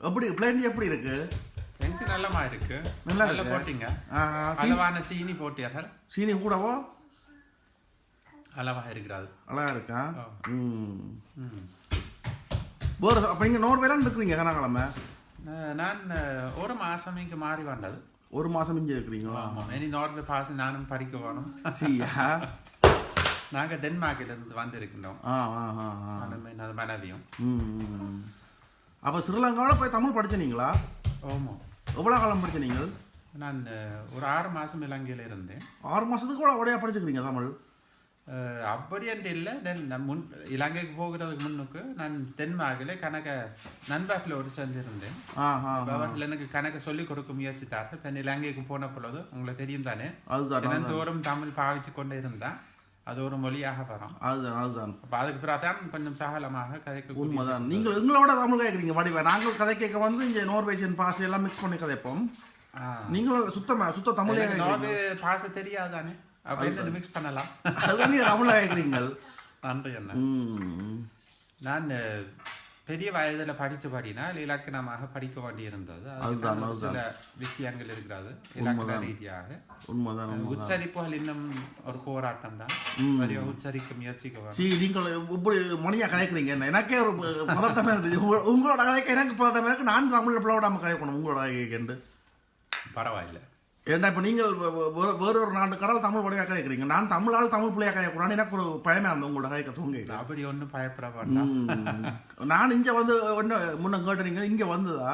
எப்படி பிளேன் எப்படி இருக்கு? எனக்கு நல்லமா இருக்கு. நல்லா நல்ல. போட்டீங்க. அளவான சீனி போட்டீர்கள் சீனி கூடவோ? அளவா இருக்கிறது அழகா இருக்கா. ம். வேறு அப்போ இங்கே நோர்வேலாம் இருக்கிறீங்க கனகாலமே? நான் ஒரு மாசம் இங்க மாறி வந்தது. ஒரு மாதம் இங்கே இருக்கிறீங்களா? ஆமா இனி நார்வே பாஸ் நானும் படிக்க வேணும். சீயா? நாங்க டென்மார்க்ல இருந்து வந்திருக்கின்றோம். ஆ ஆ ஆ மனைவியும். ம். அப்போ ஸ்ரீலங்காவில் போய் தமிழ் படிச்சனீங்களா ஓமோ எவ்வளோ காலம் படிச்ச நீங்கள்? நான் ஒரு ஆறு மாசம் இலங்கையில இருந்தேன். ஆறு மாதத்துக்கு கூட உடையா படிச்சுக்கிறீங்க தமிழ்? அப்படி என்று இல்லை. தென் முன் இலங்கைக்கு போகிறதுக்கு முன்னுக்கு நான் டென்மார்க்கில் கணக்க நண்பர்களில் ஒரு சேர்ந்திருந்தேன். அவர்கள் எனக்கு கணக்கு சொல்லிக் கொடுக்க முயற்சித்தார்கள். தென் இலங்கைக்கு போன பொழுது உங்களுக்கு தெரியும் தானே? தினந்தோறும் தமிழ் பாவிச்சு கொண்டு இருந்தா அது ஒரு மொழியாக வரும். அதுதான் அதுதான். அப்ப அதுக்கு பிறகு தான் கொஞ்சம் சகலமாக கதைக்க உண்மைதான். நீங்கள் எங்களோட தமிழ் கேட்குறீங்க வடிவ நாங்கள் கதை கேட்க வந்து இங்கே நோர்வேஷன் பாஸ் எல்லாம் மிக்ஸ் பண்ணி கதைப்போம். நீங்களும் சுத்தமா சுத்த தமிழே நார்வே பாச தெரியாதானே? அப்ப என்ன மிக்ஸ் பண்ணலாம்? அதுதான் நீங்கள் தமிழா கேட்குறீங்கள். நன்றி என்ன ம். நான் பெரிய வயதுல படிச்ச படினால் இலக்கணமாக படிக்க வேண்டியிருந்தது. அதுதான், சில விஷயங்கள் இருக்கிறது. இலக்கண ரீதியாக. உண்மைதான் உண்மை. உச்சரிப்புகள் இன்னும் ஒரு போராட்டம் தான். நிறைய உச்சரிக்க முயற்சிக்க வேணும். சீ நீங்கள் இப்படி மொழியா கதைக்கிறீங்க. என்ன? எனக்கே ஒரு பதட்டமே உங்க- உங்களோட கதைக்க எனக்கு பதட்டமே. இருக்கு நான் தமிழில் பிள்ளை கதைக்கணும். உங்களோட கதைக்கண்டு பரவாயில்ல. ஏன்டா இப்போ நீங்கள் வேற ஒரு நாட்டுக்காரால் தமிழ் வழியாக கதைக்கிறீங்க நான் தமிழால் தமிழ் பிள்ளையா கதைக்கூடாது எனக்கு ஒரு பயமே இருந்தது உங்களோட கதைக்க தூங்க அப்படி ஒண்ணும் பயப்பட நான் இங்க வந்து என்ன முன்ன கேட்டீங்க இங்க வந்ததா?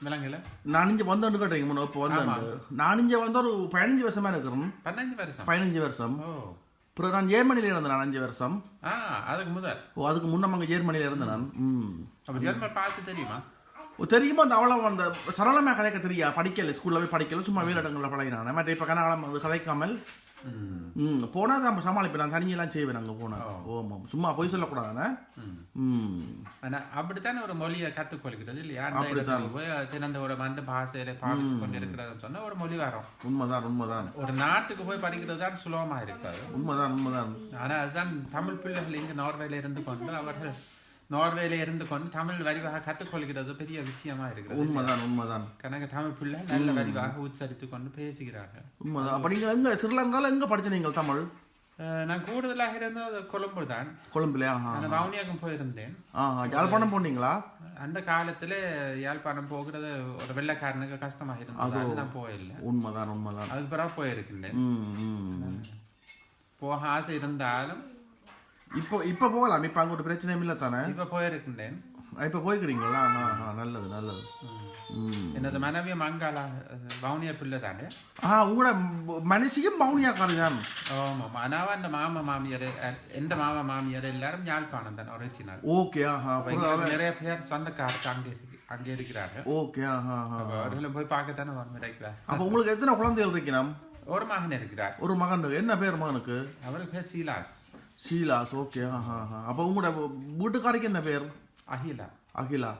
விலங்குல நான் இங்க வந்தேன்னு கேட்டீங்க முன்ன இப்போ வந்தேன் நான் இங்க வந்து ஒரு பதினஞ்சு வருஷமா இருக்கிறேன். பதினஞ்சு வருஷம்? பதினஞ்சு வருஷம். அப்புறம் நான் ஜெர்மனில இருந்தேன் நான் அஞ்சு வருஷம். அதுக்கு முதல். ஓ அதுக்கு முன்ன அங்கே ஜெர்மனில இருந்தேன் நான். ம். அப்ப ஜெர்மன் பாச தெரியுமா? தெரியுமா அந்த அவ்வளோ அந்த சரளமாக கதைக்க தெரியா? படிக்கல ஸ்கூல்ல போய் படிக்கல சும்மா வீரடங்களில் பழகினானே மற்ற இப்போ கனகாலம் அது கதைக்காமல் ம். போனா தான் சமாளிப்பேன். நான் தனியெல்லாம் செய்வேன் அங்கே போனேன் ஓமாம் சும்மா பொய் சொல்லக்கூடாதானே ம். ம். ஆனா அப்படித்தானே ஒரு மொழியை கத்துக்கொள்கிறது இல்லையா? போய் திறந்த ஒரு மந்த பாசையில பாவிச்சு கொண்டு இருக்கிறதுன்னு சொன்னா ஒரு மொழி வரும் உண்மைதான் உண்மைதான். ஒரு நாட்டுக்கு போய் படிக்கிறது தான் சுலபமா இருக்காது. உண்மைதான் உண்மைதான். ஆனா அதுதான் தமிழ் பிள்ளைகள் இங்கு நார்வேல இருந்து கொண்டு அவர்கள் நார்வேல இருந்து கொண்டு தமிழ் வரிவாக கற்றுக்கொள்கிறது பெரிய விஷயமா இருக்கிறது உண்மைதான் உண்மைதான். கணக்கு தமிழ் பிள்ளை நல்ல வரிவாக உச்சரித்து கொண்டு பேசுகிறார்கள். உண்மைதான். அப்போ நீங்கள் எங்கே ஸ்ரீலங்காவில் எங்கே படிச்ச நீங்கள் தமிழ்? நான் கூடுதலாக இருந்தது கொழும்பு தான். கொழும்புலையா அந்த வவுனியாக்கும் போயிருந்தேன். யாழ்ப்பாணம் போனீங்களா? அந்த காலத்துல யாழ்ப்பாணம் போகிறது ஒரு வெள்ளைக்காரனுக்கு கஷ்டமாக இருந்தது. நான் போயில்லை உண்மைதான் உண்மைதான். அதுக்கு பிறகு ம். போக ஆசை இருந்தாலும் இப்போ இப்போ போகலாம். இப்போ அங்கே ஒரு பிரச்சனையும் இல்லை தானே? இப்ப போயிருக்கின்றேன். இப்போ போய்க்கிறீங்களா? ஆ நல்லது நல்லது. எனது மனைவி மங்காளா அஹ், வவுனியா பிள்ளை தானே? ஆ உங்களோட மனுஷியும் மௌனியாக்காரி தான். ஆமாம் ஆனால் அந்த மாமா மாமியார் எந்த மாமா மாமியார் எல்லாரும் யாழ்ப்பாணம் தான் ஒரிஜினல் ஓகே ஆஹா நிறைய பேர் சொந்தக்காரருக்கு அங்கே அங்கே இருக்கிறார்கள் ஓகே ஆஹா அவர்களும் போய் பார்க்கத்தானே வரும் இருக்கிறார் அப்போ உங்களுக்கு எத்தனை குழந்தைகள் இருக்கணும் ஒரு மகன் இருக்கிறார். ஒரு மகன் என்ன பேர் மகனுக்கு? அவருக்கு பேர் சீலாஸ். ஷீலாஸ் ஓகே ஆஹா ஆஹா அப்போ உங்களோட வீட்டுக்காரிக்கு என்ன பேர் அகிலா அகிலா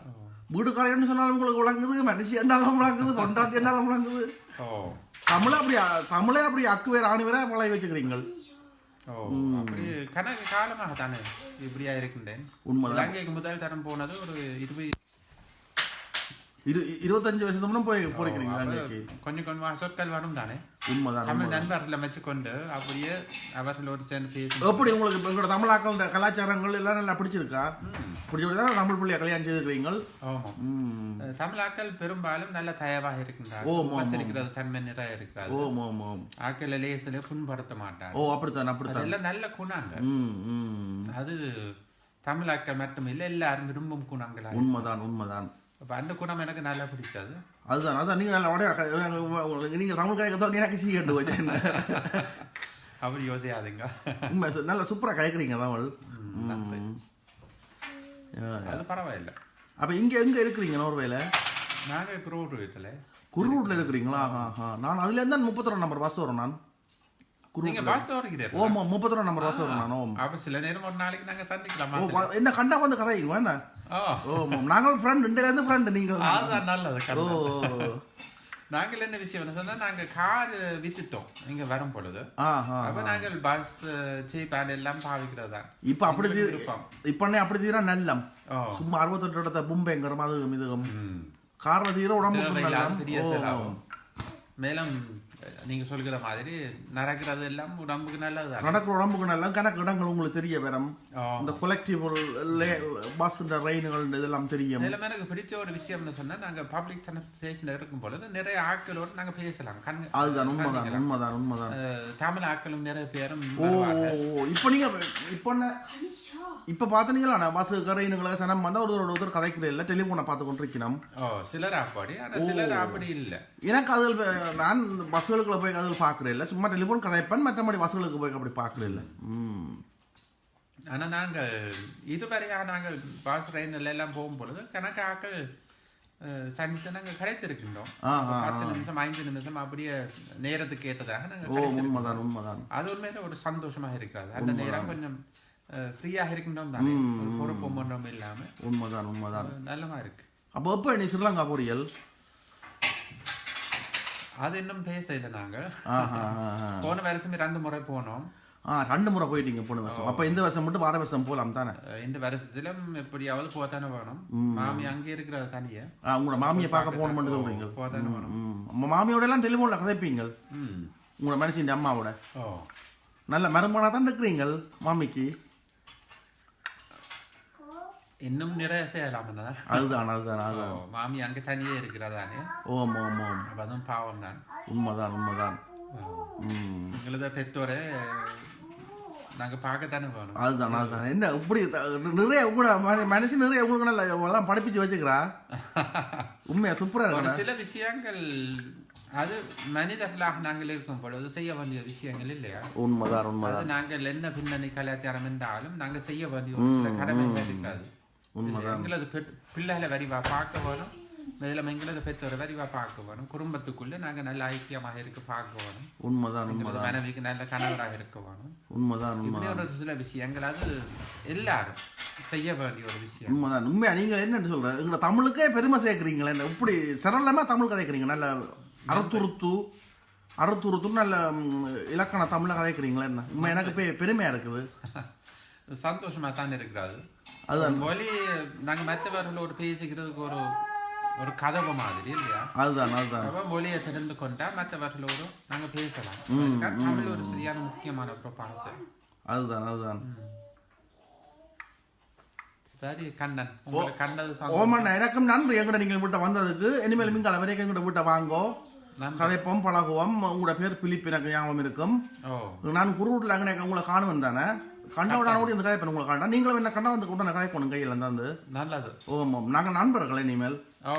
வீட்டுக்காரின்னு சொன்னாலும் உங்களுக்கு விளங்குது மனுஷி என்னாலும் விளங்குது கொண்டாட்டி என்னாலும் விளங்குது தமிழை அப்படி தமிழே அப்படி அக்கு வேற ஆணி வேற பழகி வச்சுக்கிறீங்க ஓ அப்படி கணக்கு காலமாக தானே இப்படியா இருக்கின்றேன் உண்மைதான் இலங்கைக்கு முதல் தரம் போனது ஒரு இருபது இரு இருபத்தஞ்சு வருஷத்துக்கு முன்ன போய் அன்னைக்கு கொஞ்சம் கொஞ்சம் சொற்கள் வரும் தானே உண்மைதான் தமிழ் நண்பர்களை வச்சுக்கொண்டு அப்படியே அவர்களோடு சேர்ந்து பேசி எப்படி உங்களுக்கு இப்ப தமிழாக்கள் இந்த கலாச்சாரங்கள் எல்லாம் நல்லா பிடிச்சிருக்கா? பிடிச்சிருக்கா தமிழ் பிள்ளைய கல்யாணம் செய்திருக்கிறீங்க ஆமாம் தமிழாக்கள் பெரும்பாலும் நல்ல தயவாக ஓ, இருக்கின்றார்கள் ஆமாம், உபசரிக்கிறது தன்மை நிறைய இருக்கிறார் ஓம் ஓம் ஓம் ஆக்களை லேசில புண்படுத்த மாட்டார் ஓ அப்படித்தான் அப்படித்தான். அதெல்லாம் நல்ல ம் அது தமிழாக்கள் மட்டுமில்லை எல்லாரும் விரும்பும் குணங்களா உண்மைதான் உண்மைதான். அப்ப அந்த குணம் எனக்கு நல்லா பிடிச்சது அதுதான் அதான் நீங்கள் நல்லா உடைய நீங்கள் தமிழ் காய்க்க எனக்கு சீ கண்டு வச்சேன் அப்படி யோசியாதுங்க. உண்மை நல்லா சூப்பராக கயக்குறீங்க தமிழ். ஆ. அது பரவாயில்ல. அப்ப இங்க எங்க இருக்கிறீங்க நோர்வேல? நாங்க குரூர் வீட்டுல குருவூட்ல இருக்கிறீங்களா? ஆஹா ஆஹா. நான் அதுல இருந்தா முப்பத்தொரு நம்பர் பஸ் வரும் நான். ஓம் முப்பத்தொரு நம்பர் பஸ் வரும் நான் ஓம் அப்ப சில நேரம் ஒரு நாளைக்கு நாங்க சந்திக்கலாமா? என்ன கண்டா வந்து கதை என்ன? ஓ ஓ நாங்கள் ஃப்ரெண்ட் இருந்து ஃப்ரெண்ட் நீங்கள் அதுதான் நல்லது ஓ. நாங்கள் என்ன விஷயம் சொன்னா நாங்க கார் வித்துட்டோம் இங்க வரும் பொழுது. அப்ப நாங்கள் பஸ் ஜீப் எல்லாம் பாவிக்கிறதா இப்ப அப்படி தீ- விருப்பம். இப்ப என்ன அப்படி தீரா நல்லம். சும்மா அறுபத்தெட்டு இடத்த பும்பைங்கிற அதுவும் இதுவும் ம். காரண தீர. செலவும் மேலும் நீங்க சொல்கிற மாதிரி நடக்கிறது எல்லாம் உடம்புக்கு நல்லதுதான்? நடக்கிற உடம்புக்கு நல்லம் கணக்கு இடங்கள் உங்களுக்கு தெரிய வரும். இந்த கொலெக்டிவ் பஸ் ரயில்கள் இதெல்லாம் தெரியும். மேலும் எனக்கு பிடிச்ச ஒரு விஷயம்னு சொன்னா நாங்க பப்ளிக் டிரான்ஸ்போர்டேஷன் இருக்கும் பொழுது நிறைய ஆட்களோடு நாங்க பேசலாம். கண் அதுதான் உண்மைதான் உண்மைதான் உண்மைதான். தமிழ் ஆட்களும் நிறைய பேரும் ஓ. இப்போ நீங்க இப்போ என்ன? இப்ப பாத்தீங்களா? பஸ் கரையினுங்களை சனம் வந்தா ஒரு ஒருத்தர் கதைக்கிற இல்ல டெலிபோனை பார்த்து கொண்டிருக்கணும் சிலர் அப்படி சிலர் அப்படி இல்ல. எனக்கு அதில் நான் பஸ்ஸுகளுக்குள்ள போய் அதில் பார்க்குறேன் இல்லை. சும்மா டெலிஃபோன் கதைப்பேன் மற்றபடி பஸ்ஸுகளுக்கு போய் அப்படி பார்க்குறேன் இல்லை. ஆனா நாங்க இதுவரையாக நாங்கள் பாஸ் ட்ரெயின்ல எல்லாம் போகும் பொழுது கணக்கு ஆட்கள் அஹ், சந்தித்து நாங்க கிடைச்சிருக்கின்றோம் ஆ, ஒரு பத்து நிமிஷம் ஐந்து நிமிஷம் அப்படியே நேரத்துக்கு ஏற்றதாக நாங்க. உண்மைதான் உண்மைதான். அது உண்மையில ஒரு சந்தோஷமாக இருக்கிறது. அந்த நேரம் கொஞ்சம் ஃப்ரீயாக இருக்கின்றோம் தானே ஒரு பொறுப்பும் ஒன்றும் இல்லாம. உண்மைதான் உண்மைதான். நல்லமா இருக்கு. அப்போ எப்போ நீ ஸ்ரீலங்கா போறியல் அது இன்னும் பேச இல்லை நாங்க. ஆஹா ஆஹா. போன வருஷமே ரெண்டு முறை போனோம். ஆ ரெண்டு முறை போயிட்டீங்க போன வருஷம். அப்போ இந்த வருஷம் மட்டும் வார வருஷம் போகலாம் தானே? இந்த வருஷத்திலும் எப்படியாவது போத்தானே வேணும். மாமி அங்கே இருக்கிற தனியே. ஆ உங்களோட மாமியை பார்க்க போகணும்னு சொல்றீங்க. போத்தானே வேணும். மாமியோட எல்லாம் டெலிஃபோனில் கதைப்பீங்க உங்களோட மனுஷன் அம்மாவோட. நல்ல மருமனாக தான் இருக்கிறீங்க மாமிக்கு. இன்னும் நிறைய செய்யலாம் அதுதான் அதுதான் அதுதான். மாமி அங்க தனியே இருக்கிறதானே? ஓம் ஓம் ஓம். அப்ப அதுவும் பாவம் தான் உண்மைதான். உண்மைதான் எங்களத பெற்றோரை நாங்க பார்க்கத்தானே வேணும் அதுதான் அதுதான். என்ன இப்படி நிறைய உங்களோட மனு- மனுஷன் நிறைய உங்களுக்கு நல்ல எல்லாம் படிப்பிச்சு வச்சுக்கிறா? உண்மையா சூப்பரா இருக்கா சில விஷயங்கள் அது மனிதர்களாக நாங்கள் இருக்கும் பொழுது செய்ய வேண்டிய விஷயங்கள் இல்லையா? உண்மைதான் உண்மைதான். நாங்கள் என்ன பின்னணி கலாச்சாரம் என்றாலும் நாங்க செய்ய வேண்டிய ஒரு சில கடமைகள் இருக்காது. எங்களது பிள்ளைகளை வரிவா பார்க்க வேணும். மேலும் எங்களது பெற்றோரை வரிவா பார்க்க வேணும். குடும்பத்துக்குள்ள நாங்க நல்ல ஐக்கியமாக இருக்க பார்க்க வேணும். உண்மைதான் மனைவிக்கு நல்ல கணவராக இருக்க வேணும். உண்மைதான் ஒரு சில விஷயங்கள் அது எல்லாரும் செய்ய வேண்டிய ஒரு விஷயம். உண்மைதான் உண்மையா? நீங்க என்னன்னு சொல்ற? எங்களோட தமிழுக்கே பெருமை சேர்க்குறீங்களே இப்படி சரளமா தமிழ் கதைக்கிறீங்க நல்ல அறுத்துருத்து அறுத்துருத்து நல்ல இலக்கண தமிழ கதைக்கிறீங்களே என்ன? உண்மை எனக்கு பெ- பெருமையா இருக்குது. சந்தோஷமா தான் இருக்கிறது அதுதான். மொழி நாங்க மற்றவர்களோடு பேசிக்கிறதுக்கு ஒரு ஒரு கதவு மாதிரி இல்லையா? அதுதான் அதுதான். மொழியை தெரிந்து கொண்டா மற்றவர்களோடு நாங்க பேசலாம். தமிழ் ஒரு சரியான முக்கியமான ஒரு பாசை அதுதான் அதுதான். சரி கண்ணன் சந்தோஷம். ஓமண்ணா எனக்கும் நன்றி. எங்கட நீங்க வீட்டை வந்ததுக்கு இனிமேல் மிங்கால வரைக்கும் எங்கட வீட்டை வாங்கோ. கதைப்போம் பழகுவோம். உங்களோட பேர் பிலிப் எனக்கு ஞாபகம் இருக்கும். நான் குருவூட்டில் அங்கே உங்களை காணுவேன் தானே? கண்டவுடான கூட இந்த கதை உங்களை காண்டா நீங்களும் என்ன கண்டா வந்து கூட கதை கொண்டு கையில் இருந்தாந்து நல்லது. ஓம் ஓம் நாங்கள் நண்பர்கள் இனிமேல் ஓ